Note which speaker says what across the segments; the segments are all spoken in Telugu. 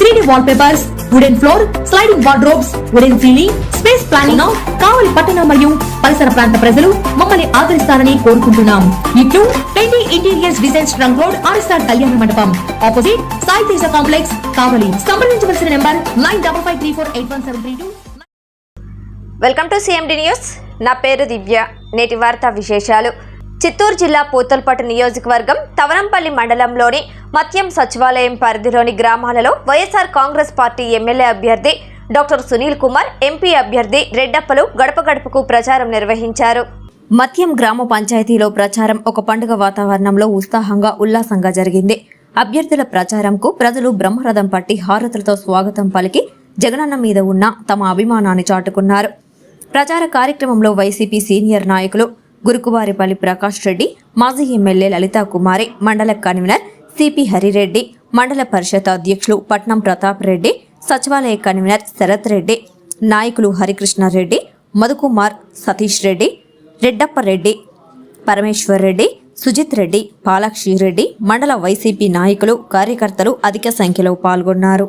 Speaker 1: three D wallpapers wooden floor sliding wardrobes wooden ceiling space planning Kavali పట్టణ మరియు పరిసర ప్రాంత ప్రజలు మమ్మల్ని ఆదరిస్తారని కోరుకుంటున్నాం. ఇట్లు twenty interiors designs trunk road RSR Kalyana Mandapam. Opposite Sai Teja complex Kavali. సంప్రదించవలసిన number nine double five three four eight one seven three two.
Speaker 2: Welcome to CMD news నా పేరు దివ్య. నేటి వార్తా విశేషాలు. చిత్తూరు జిల్లా పూతల్పట్టు నియోజకవర్గం తవరంపల్లి మండలంలోని మత్యం సచివాలయం పరిధిలోని గ్రామాలలో వైఎస్ఆర్ కాంగ్రెస్ పార్టీ ఎమ్మెల్యే అభ్యర్థి డాక్టర్ సునీల్ కుమార్ ఎంపీ అభ్యర్థి రెడ్డప్పలు గడప గడపకు ప్రచారం నిర్వహించారు. మత్యం గ్రామ పంచాయతీలో ప్రచారం ఒక పండుగ వాతావరణంలో ఉత్సాహంగా ఉల్లాసంగా జరిగింది. అభ్యర్థుల ప్రచారంకు ప్రజలు బ్రహ్మరథం పట్టి హారతులతో స్వాగతం పలికి జగనన్న మీద ఉన్న తమ అభిమానాన్ని చాటుకున్నారు. ప్రచార కార్యక్రమంలో వైసీపీ సీనియర్ నాయకులు గురుకువారిపల్లి ప్రకాష్ రెడ్డి మాజీ ఎమ్మెల్యే లలితా కుమారి మండల కన్వీనర్ సిపి హరిరెడ్డి మండల పరిషత్ అధ్యక్షులు పట్నం ప్రతాప్ రెడ్డి సచివాలయ కన్వీనర్ శరత్ రెడ్డి నాయకులు హరికృష్ణారెడ్డి మధుకుమార్ సతీష్ రెడ్డి రెడ్డప్పరెడ్డి పరమేశ్వర్ రెడ్డి సుజిత్ రెడ్డి పాలాక్షి రెడ్డి మండల వైసీపీ నాయకులు కార్యకర్తలు అధిక సంఖ్యలో పాల్గొన్నారు.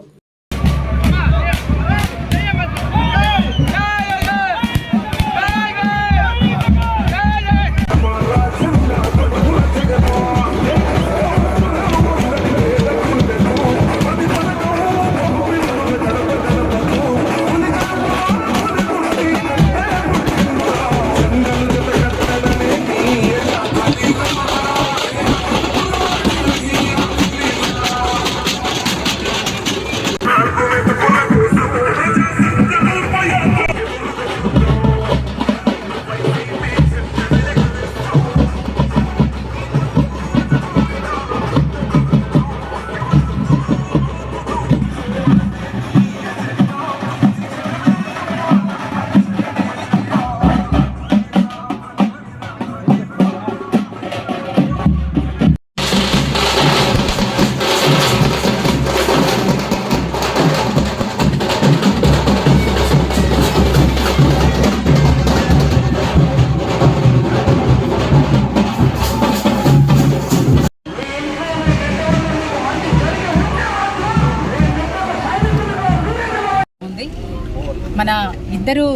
Speaker 3: ఇద్దరు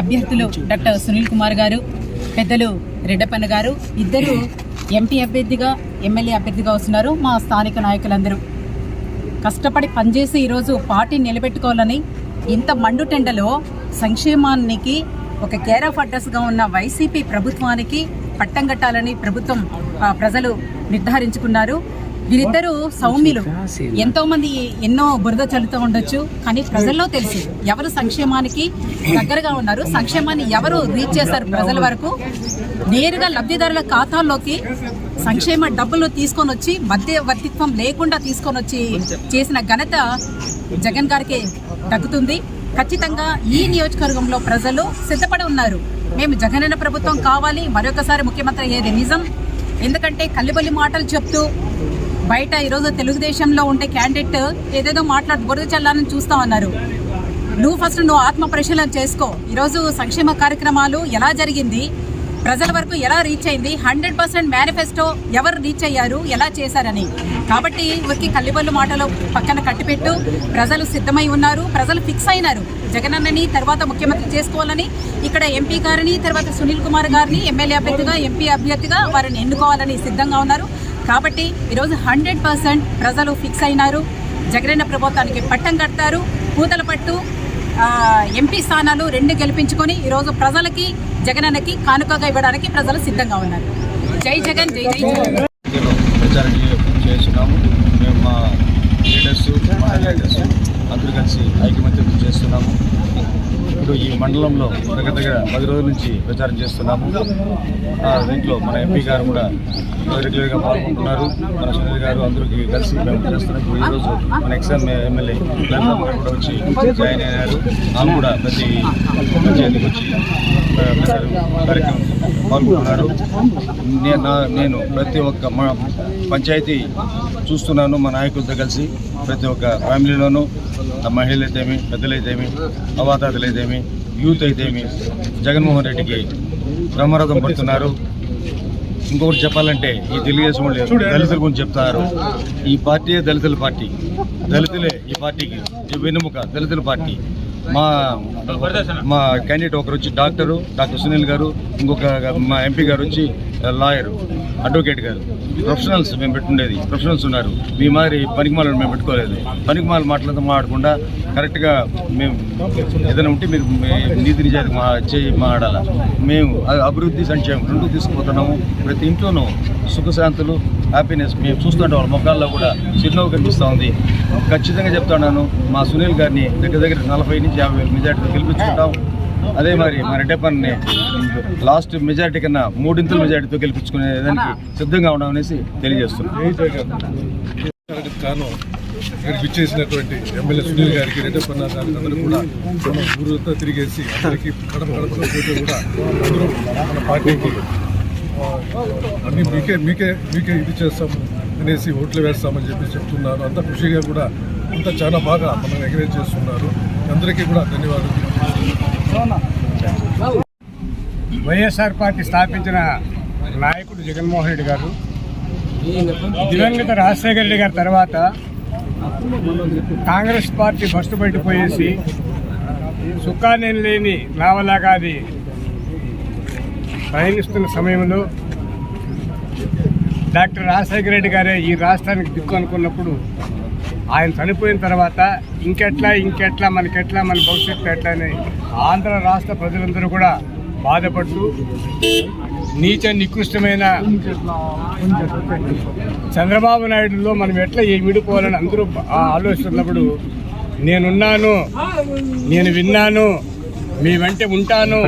Speaker 3: అభ్యర్థులు డాక్టర్ సునీల్ కుమార్ గారు పెద్దలు రెడ్డపన్న గారు ఇద్దరు ఎంపీ అభ్యర్థిగా ఎమ్మెల్యే అభ్యర్థిగా వస్తున్నారు మా స్థానిక నాయకులందరూ. కష్టపడి పనిచేసి ఈరోజు పార్టీని నిలబెట్టుకోవాలని ఇంత మండుటెండలో సంక్షేమానికి ఒక కేర్ ఆఫ్ అడ్రస్గా ఉన్న వైసీపీ ప్రభుత్వానికి పట్టం కట్టాలని ప్రభుత్వం ఆ, ప్రజలు నిర్ధారించుకున్నారు. వీరిద్దరూ సౌమ్యులు. ఎంతో మంది ఎన్నో బురద చల్లుతూ ఉండొచ్చు కానీ ప్రజల్లో తెలుసు. ఎవరు సంక్షేమానికి దగ్గరగా ఉన్నారు సంక్షేమాన్ని ఎవరు రీచ్ చేస్తారు ప్రజల వరకు? నేరుగా లబ్ధిదారుల ఖాతాల్లోకి సంక్షేమ డబ్బులు తీసుకొని వచ్చి మధ్యవర్తిత్వం లేకుండా తీసుకొని వచ్చి చేసిన ఘనత జగన్ గారికి దక్కుతుంది. ఖచ్చితంగా ఈ నియోజకవర్గంలో ప్రజలు సిద్ధపడి ఉన్నారు. మేము జగనన్న ప్రభుత్వం కావాలి. మరొకసారి ముఖ్యమంత్రి అయ్యేది నిజం. ఎందుకంటే కల్లిబల్లి మాటలు చెప్తూ బయట ఈరోజు తెలుగుదేశంలో ఉండే క్యాండిడేట్ ఏదేదో మాట్లాడు బురద చల్లాలని చూస్తా ఉన్నారు. నువ్వు ఫస్ట్ నువ్వు ఆత్మ పరిశీలన చేసుకో. ఈరోజు సంక్షేమ కార్యక్రమాలు ఎలా జరిగింది? ప్రజల వరకు ఎలా రీచ్ అయింది? హండ్రెడ్ పర్సెంట్ మేనిఫెస్టో ఎవరు రీచ్ అయ్యారు? ఎలా చేశారని. కాబట్టి ఊరికి కల్లిబల్లు మాటలు పక్కన కట్టిపెట్టు. ప్రజలు సిద్ధమై ఉన్నారు. ప్రజలు ఫిక్స్ అయినారు. జగనన్నని తర్వాత ముఖ్యమంత్రి చేసుకోవాలని ఇక్కడ ఎంపీ గారిని తర్వాత సునీల్ కుమార్ గారిని ఎమ్మెల్యే అభ్యర్థిగా ఎంపీ అభ్యర్థిగా వారిని ఎన్నుకోవాలని సిద్ధంగా ఉన్నారు. కాబట్టి ఈరోజు హండ్రెడ్ పర్సెంట్ ప్రజలు ఫిక్స్ అయినారు. జగనన్న ప్రభుత్వానికి పట్టం కడతారు. పూతల పట్టు ఎంపీ స్థానాలు రెండు గెలిపించుకొని ఈరోజు ప్రజలకి జగనన్నకి కానుకగా ఇవ్వడానికి ప్రజలు సిద్ధంగా ఉన్నారు. జై జగన్ జై జై జగన్
Speaker 4: పార్టీలో ప్రచారం చే- చేస్తున్నాము మేము మా లీడర్స్ మా లీడర్స్ అందరూ కలిసి ఐకమత్యం చేస్తున్నాము ఇప్పుడు ఈ మండలంలో దగ్గర దగ్గర పది రోజుల నుంచి ప్రచారం చేస్తున్నాము. దీంట్లో మన ఎంపీ గారు కూడా రెగ్యులర్గా పాల్గొంటున్నారు. మన సునీల్ గారు అందరికీ కలిసి మేము చేస్తున్నాం. ఇప్పుడు ఈరోజు మన ఎక్సామ్ ఎమ్మెల్యే కూడా వచ్చి జాయిన్ అయ్యారు. ఆమె కూడా ప్రతి పంచాయతీకి వచ్చి కార్యక్రమం పాల్గొంటున్నారు. నేను నా- నేను ప్రతి ఒక్క మా పంచాయతీ చూస్తున్నాను మా నాయకులతో కలిసి ప్రతి ఒక్క ఫ్యామిలీలోనూ. ఆ మహిళలైతేమి పెద్దలైతేమి అవాతాతలైతేమి యూత్ అయితేమి జగన్మోహన్ రెడ్డికి బ్రహ్మరథం పడుతున్నారు. ఇంకొకటి చెప్పాలంటే ఈ తెలుగుదేశం వాళ్ళు దళితుల గురించి చెప్తారు. ఈ పార్టీ దళితుల పార్టీ. దళితులే ఈ పార్టీకి. వెన్నుముక దళితుల పార్టీ. మా మా క్యాండిడేట్ ఒకరు వచ్చి డాక్టరు డాక్టర్ సునీల్ గారు ఇంకొక మా ఎంపీ గారు వచ్చి లాయరు అడ్వకేట్ గారు. ప్రొఫెషనల్స్ మేము పెట్టుండేది. ప్రొఫెషనల్స్ ఉన్నారు. మీ మాదిరి పనికిమాలను మేము పెట్టుకోలేదు. పనికిమాల మాటలతో మాట్లాడకుండా కరెక్ట్గా మేము ఏదైనా ఉంటే మీరు నీతి నిజాయితీ మా చేయి మాడాలా. మేము అభివృద్ధి సంక్షేమం రెండు తీసుకుపోతున్నాము. ప్రతి ఇంట్లోనూ సుఖశాంతులు హ్యాపీనెస్ మేము చూస్తుంటే వాళ్ళ ముఖాల్లో కూడా చిరునవ్వు కనిపిస్తూ ఉంది. ఖచ్చితంగా చెప్తున్నాను మా సునీల్ గారిని దగ్గర దగ్గర నలభై నుంచి యాభై వేల మెజార్టీతో గెలిపించుకుంటాం. అదే మరి మన రెడ్డప్పని లాస్ట్ మెజార్టీ కన్నా మూడింతల మెజార్టీతో గెలిపించుకునే దానికి సిద్ధంగా ఉన్నామనేసి తెలియజేస్తున్నాం.
Speaker 5: దానికి గాను ఇక్కడికి ఎమ్మెల్యే సునీల్ గారికి రెడ్డప్పన్న గారికి అందరూ కూడా మన ఊరంతా తిరిగేసి అందరికీ కడప కడపలో పోతే కూడా అందరూ మన పార్టీకి ఆ, అన్ని మీకే మీకే మీకే ఇది చేస్తాం అనేసి ఓట్లు వేస్తామని చెప్పి చెప్తున్నారు. అంత ఖుషిగా కూడా అంతా చాలా బాగా మనం ఎంకరేజ్ చేస్తున్నారు. అందరికీ కూడా ధన్యవాదాలు.
Speaker 6: వైఎస్ఆర్ పార్టీ స్థాపించిన నాయకుడు జగన్మోహన్ రెడ్డి గారు దివంగత రాజశేఖర రెడ్డి గారి తర్వాత కాంగ్రెస్ పార్టీ ఫస్ట్ బయటపోయేసి సుఖానేం లేని నావలాగా అది ప్రయాణిస్తున్న సమయంలో డాక్టర్ రాజశేఖర రెడ్డి గారే ఈ రాష్ట్రానికి దిక్కు అనుకున్నప్పుడు ఆయన చనిపోయిన తర్వాత ఇంకెట్లా ఇంకెట్లా మనకెట్లా మన భవిష్యత్తు ఎట్లా అని ఆంధ్ర రాష్ట్ర ప్రజలందరూ కూడా బాధపడుతూ నీచ నికృష్టమైన చంద్రబాబు నాయుడులో మనం ఎట్లా ఏ విడిపోవాలని అందరూ ఆ ఆలోచిస్తున్నప్పుడు నేనున్నాను నేను విన్నాను మీ వెంట ఉంటాను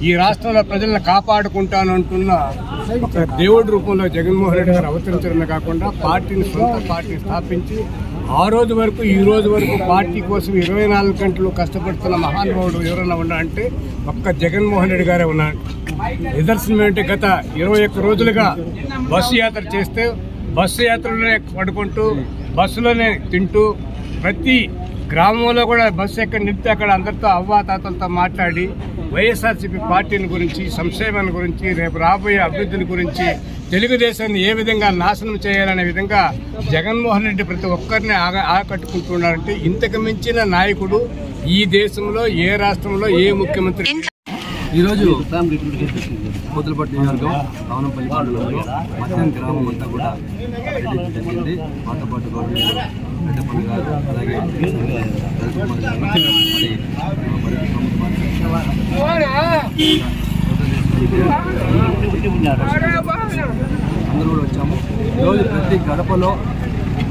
Speaker 6: ఈ రాష్ట్రంలో ప్రజలను కాపాడుకుంటాను అంటున్న ఒక దేవుడి రూపంలో జగన్మోహన్ రెడ్డి గారు అవతరించడమే కాకుండా పార్టీని సొంత పార్టీని స్థాపించి ఆ రోజు వరకు ఈ రోజు వరకు పార్టీ కోసం ఇరవై నాలుగు గంటలు కష్టపడుతున్న మహానుభావుడు ఎవరైనా ఉన్నా అంటే ఒక్క జగన్మోహన్ రెడ్డి గారే ఉన్నాడు నిదర్శనం ఏంటంటే గత ఇరవై ఒక్క రోజులుగా బస్సు యాత్ర చేస్తే బస్సు యాత్రలోనే పడుకుంటూ బస్సులోనే తింటూ ప్రతి గ్రామంలో కూడా బస్సు ఎక్కడ నిలిపితే అక్కడ అందరితో అవ్వా తాతలతో మాట్లాడి వైఎస్ఆర్సీపీ పార్టీని గురించి సంక్షేమాన్ని గురించి రేపు రాబోయే అభివృద్ధిని గురించి తెలుగుదేశాన్ని ఏ విధంగా నాశనం చేయాలనే విధంగా జగన్మోహన్ రెడ్డి ప్రతి ఒక్కరిని ఆకట్టుకుంటున్నారంటే ఇంతకు మించిన నాయకుడు ఈ దేశంలో ఏ రాష్ట్రంలో ఏ ముఖ్యమంత్రి
Speaker 7: ఈరోజు పోతులపట్టు నియోజకవర్గం రావణపల్లి మండలంలో మధ్యాహ్నం గ్రామం అంతా కూడా జరిగింది. మాతో పాటు గవర్నమెంట్ పెద్దపల్లి గారు అలాగే అందరూ కూడా వచ్చాము. ఈరోజు ప్రతి గడపలో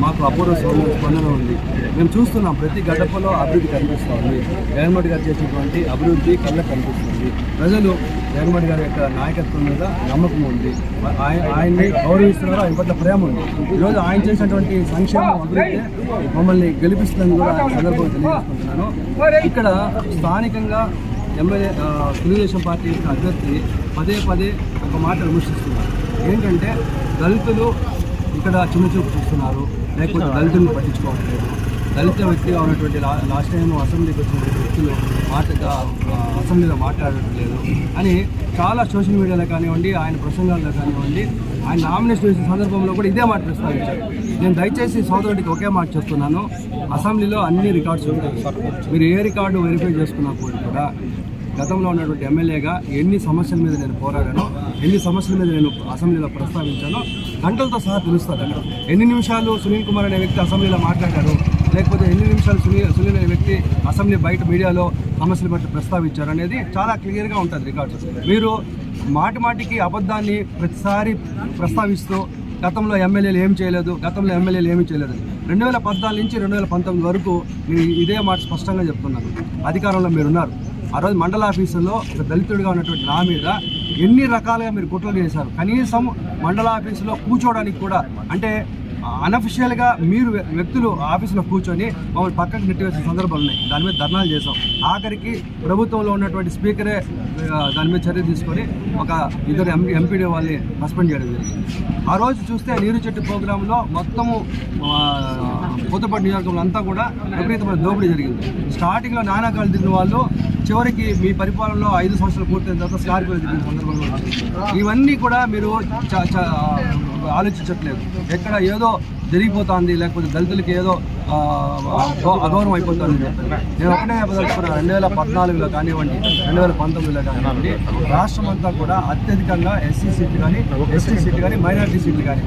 Speaker 7: మాకు అపూర్వ స్పందన ఉంది. మేము చూస్తున్నాం ప్రతి గడపలో అభివృద్ధి కనిపిస్తుంది. జగన్మోహన్ గారు చేసినటువంటి అభివృద్ధి కళ్ళకు కనిపిస్తుంది. ప్రజలు జగన్మోహన్ గారి యొక్క నాయకత్వం మీద నమ్మకం ఉంది. ఆయన ఆయన్ని గౌరవిస్తున్నారు? ఆయన పట్ల ప్రేమ ఉంది. ఈరోజు ఆయన చేసినటువంటి సంక్షేమం అభివృద్ధి మమ్మల్ని గెలిపిస్తుందని కూడా సందర్భంగా తెలియజేసుకుంటున్నాను. ఇక్కడ స్థానికంగా ఎమ్మెల్యే తెలుగుదేశం పార్టీ యొక్క అభ్యర్థి పదే పదే ఒక మాట విమర్శిస్తున్నారు. ఏంటంటే దళితులు ఇక్కడ చిన్న చూపు చూస్తున్నారు లేకపోతే దళితులను పట్టించుకోవట్లేదు. దళిత వ్యక్తిగా ఉన్నటువంటి లాస్ట్ టైం అసెంబ్లీకి వచ్చినటువంటి వ్యక్తులు మాటగా ఆ, అసెంబ్లీలో మాట్లాడటం లేదు. అని చాలా సోషల్ మీడియాలో కానివ్వండి ఆయన ప్రసంగాల్లో కానివ్వండి ఆయన నామినేషన్ చేసిన సందర్భంలో కూడా ఇదే మాట ప్రస్తావించారు. నేను దయచేసి సోదరుడికి ఒకే మాట చెప్తున్నాను. అసెంబ్లీలో అన్ని రికార్డ్స్ ఉంటాయి. మీరు ఏ రికార్డు వెరిఫై చేసుకున్నప్పుడు కూడా గతంలో ఉన్నటువంటి ఎమ్మెల్యేగా ఎన్ని సమస్యల మీద నేను పోరాడానో ఎన్ని సమస్యల మీద నేను అసెంబ్లీలో ప్రస్తావించానో గంటలతో సహా పిలుస్తారు అక్కడ. ఎన్ని నిమిషాలు సునీల్ కుమార్ అనే వ్యక్తి అసెంబ్లీలో మాట్లాడారు? లేకపోతే ఎన్ని నిమిషాలు సునీల్ సునీల్ అనే వ్యక్తి అసెంబ్లీ బయట మీడియాలో సమస్యలు బట్టి ప్రస్తావించారు అనేది చాలా క్లియర్గా ఉంటుంది రికార్డ్స్. మీరు మాటి మాటికి అబద్ధాన్ని ప్రతిసారి ప్రస్తావిస్తూ గతంలో ఎమ్మెల్యేలు ఏం చేయలేదు గతంలో ఎమ్మెల్యేలు ఏమీ చేయలేదు. రెండు వేల పద్నాలుగు నుంచి రెండు వేల పంతొమ్మిది వరకు మీరు ఇదే మాట స్పష్టంగా చెప్తున్నారు అధికారంలో మీరున్నారు. ఆ రోజు మండల ఆఫీసులో ఒక దళితుడిగా ఉన్నటువంటి నా మీద ఎన్ని రకాలుగా మీరు కుట్రలు చేశారు? కనీసం మండల ఆఫీసులో కూర్చోవడానికి కూడా అంటే అనఫిషియల్గా మీరు వ్యక్తులు ఆఫీసులో కూర్చొని మమ్మల్ని పక్కకు నెట్టివేసిన సందర్భాలు ఉన్నాయి. దాని మీద ధర్నాలు చేసాం ఆఖరికి ప్రభుత్వంలో ఉన్నటువంటి స్పీకరే దాని మీద చర్య తీసుకొని ఒక ఇద్దరు ఎంపీ ఎంపీడీ వాళ్ళని సస్పెండ్ చేయడం జరిగింది. ఆ రోజు చూస్తే నీరు చెట్టు ప్రోగ్రాంలో మొత్తము పూతపట్టు నియోజకవర్గంలో అంతా కూడా విపరీతమైన దోపిడీ జరిగింది. స్టార్టింగ్లో నానాకాలు తిరిగిన వాళ్ళు చివరికి మీ పరిపాలనలో ఐదు సంవత్సరాలు పూర్తయిన తర్వాత స్కార్పియో తిరిగిన సందర్భంలో. ఇవన్నీ కూడా మీరు చ- ఆలోచించట్లేదు. ఎక్కడ ఏదో జరిగిపోతుంది లేకపోతే దళితులకి ఏదో అగౌరవం అయిపోతుంది అని చెప్పారు నేను ఒకటే చెప్పదలుచుకున్నాను రెండు వేల పద్నాలుగులో కానివ్వండి రెండు వేల పంతొమ్మిదిలో కానివ్వండి రాష్ట్రం అంతా కూడా అత్యధికంగా ఎస్సీ సీట్లు కానీ ఎస్టీ సీట్లు కానీ మైనారిటీ సీట్లు కానీ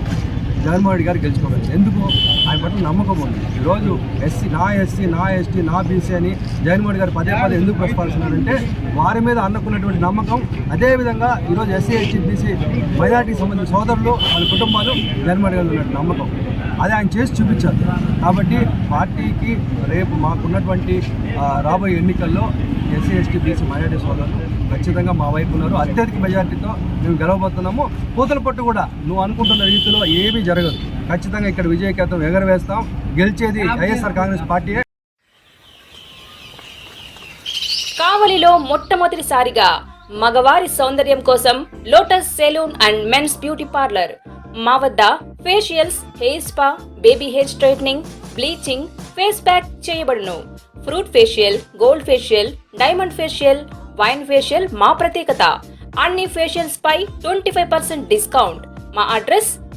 Speaker 7: జగన్మోహన్ రెడ్డి గారు గెలుచుకోవచ్చు ఎందుకు? ఆయన పట్ల నమ్మకం ఉంది. ఈరోజు ఎస్సీ నా ఎస్సీ నా ఎస్టీ నా బీసీ అని జగన్మోహన్ గారు పదే పదే ఎందుకు ప్రస్తావిస్తున్నారంటే వారి మీద అన్నకున్నటువంటి నమ్మకం. అదేవిధంగా ఈరోజు ఎస్సీ ఎస్టీ బీసీ మైనార్టీకి సంబంధించిన సోదరులు వాళ్ళ కుటుంబాలు జగన్మోహన్ రెడ్డి గారు ఉన్నటువంటి నమ్మకం. అది ఆయన చేసి చూపించారు. కాబట్టి పార్టీకి రేపు మాకున్నటువంటి రాబోయే ఎన్నికల్లో ఎస్సీ ఎస్టీ బీసీ మైనార్టీ సోదరులు ఖచ్చితంగా మా వైపు ఉన్నారు. అత్యధిక మెజార్టీతో మేము గెలవబోతున్నాము. పూతల పట్టు కూడా నువ్వు అనుకుంటున్న రీతిలో ఏమీ జరగదు. ఖచ్చితంగా ఇక్కడ విజయకేతం ఎగరవేస్తాం. గెలిచేది వైఎస్ఆర్ కాంగ్రెస్ పార్టీయే.
Speaker 8: కావలిలో మొట్టమొదటిసారిగా మగవారి సౌందర్యం కోసం lotus salon and men's beauty parlour. మా వద్ద facials hair spa baby hair straightening bleaching face pack చేయబడును. Fruit facial gold facial diamond facial wine facial మా ప్రత్యేకత. అన్ని ఫేషియల్స్ పై ట్వంటీ ఫైవ్ పర్సెంట్ డిస్కౌంట్. మా అడ్రస్